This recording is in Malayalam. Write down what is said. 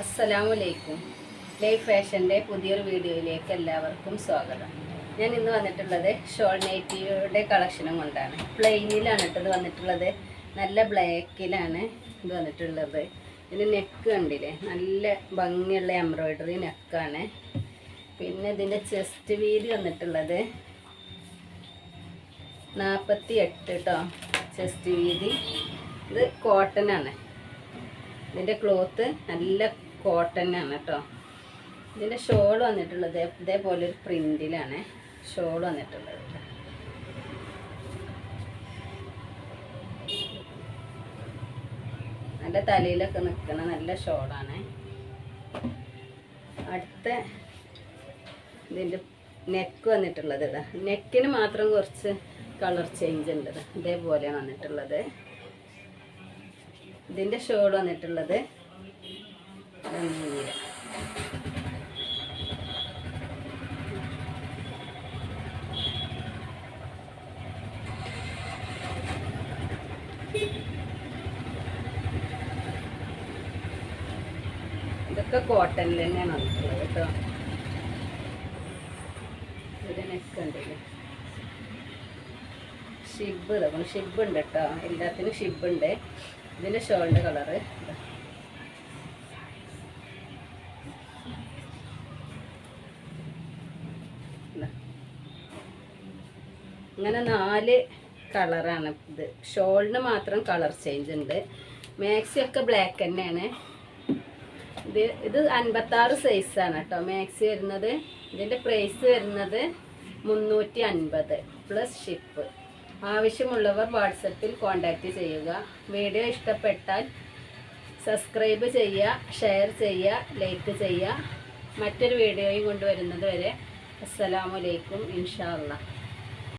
അസ്സലാമലൈക്കും ലൈഫ് ഫാഷന്റെ പുതിയൊരു വീഡിയോയിലേക്ക് എല്ലാവർക്കും സ്വാഗതം. ഞാൻ ഇന്ന് വന്നിട്ടുള്ളത് ഷോൾ നൈറ്റിയുടെ കളക്ഷനും കൊണ്ടാണ്. പ്ലെയിനിലാണ് ഇത് വന്നിട്ടുള്ളത്. നല്ല ബ്ലാക്കിലാണ് ഇത് വന്നിട്ടുള്ളത്. ഇതിന് നെക്ക് കണ്ടില്ലേ? നല്ല ഭംഗിയുള്ള എംബ്രോയ്ഡറി നെക്കാണ്. പിന്നെ ഇതിന്റെ ചെസ്റ്റ് വീതി വന്നിട്ടുള്ളത് നാൽപ്പത്തി എട്ട് കേട്ടോ ചെസ്റ്റ് വീതി. ഇത് കോട്ടനാണ്. ഇതിന്റെ ക്ലോത്ത് നല്ല കോട്ടൺ ആണ് കേട്ടോ. ഇതിന്റെ ഷോൾ വന്നിട്ടുള്ളത് ഇതേപോലെ ഒരു പ്രിന്റിലാണ് ഷോൾ വന്നിട്ടുള്ളത്. ട്ടോ. നല്ല തലയിലൊക്കെ നിൽക്കണ നല്ല ഷോളാണ്. അടുത്ത ഇതിന്റെ നെക്ക് വന്നിട്ടുള്ളത് ഇതാ. നെക്കിന് മാത്രം കുറച്ച് കളർ ചേഞ്ച് ഉണ്ട് ഇതാ. ഇതേപോലെയാണ് വന്നിട്ടുള്ളത്. ഇതിന്റെ ഷോൾ വന്നിട്ടുള്ളത്. ഇതൊക്കെ കോട്ടണിൽ തന്നെയാണ് വന്നിട്ടുള്ളത് കേട്ടോ? ഒരു നെക്ക് ഷിബ് ഇതാക്കണം ഷിബ് ഉണ്ട് കേട്ടോ. എല്ലാത്തിനും ഷിബ് ഉണ്ട്. ഇതിന്റെ ഷോളിന്റെ കളറ് ഇങ്ങനെ നാല് കളറാണ് ഇത്. ഷോളിന് മാത്രം കളർ ചേഞ്ച് ഉണ്ട്. മാക്സി ഒക്കെ ബ്ലാക്ക് തന്നെയാണ്. ഇത് ഇത് അൻപത്താറ് സൈസാണ് കേട്ടോ. മാക്സി വരുന്നത് ഇതിന്റെ പ്രൈസ് വരുന്നത് മുന്നൂറ്റി അൻപത് പ്ലസ് ഷിപ്പ് ആവശ്യമുള്ളവർ വാട്സപ്പിൽ കോൺടാക്റ്റ് ചെയ്യുക. വീഡിയോ ഇഷ്ടപ്പെട്ടാൽ സബ്സ്ക്രൈബ് ചെയ്യുക ഷെയർ ചെയ്യുക ലൈക്ക് ചെയ്യുക. മറ്റൊരു വീഡിയോയും കൊണ്ടുവരുന്നത് വരെ അസ്സലാമലൈക്കും ഇൻഷാ അല്ലാ